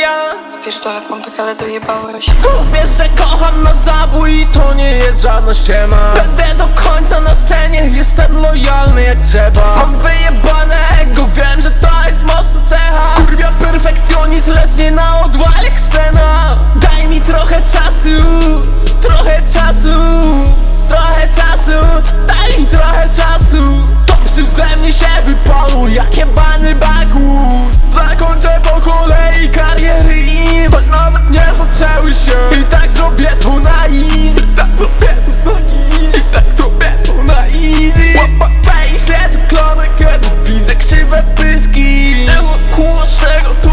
Ja. Pierdolę pompek, ale dojebałeś. Wiesz, że kocham na zabój i to nie jest żadna ściema. Będę do końca na scenie, jestem lojalny jak trzeba Mam wyjebane ego, wiem, że to jest mocna cecha. Kurwia perfekcjonizm, lecz nie na odwal jak scena. Daj mi trochę czasu, trochę czasu Trochę czasu, daj mi trochę każdy się wypalł, jakie bany bagu Zakończę po kolei kariery Choć nawet nie zaczęły się. I tak zrobię to na easy. I tak zrobię to na easy. I tak zrobię to na easy. Łapaj się do klona, kiedy widzę krzywe pyski. Ewakuasz tego tu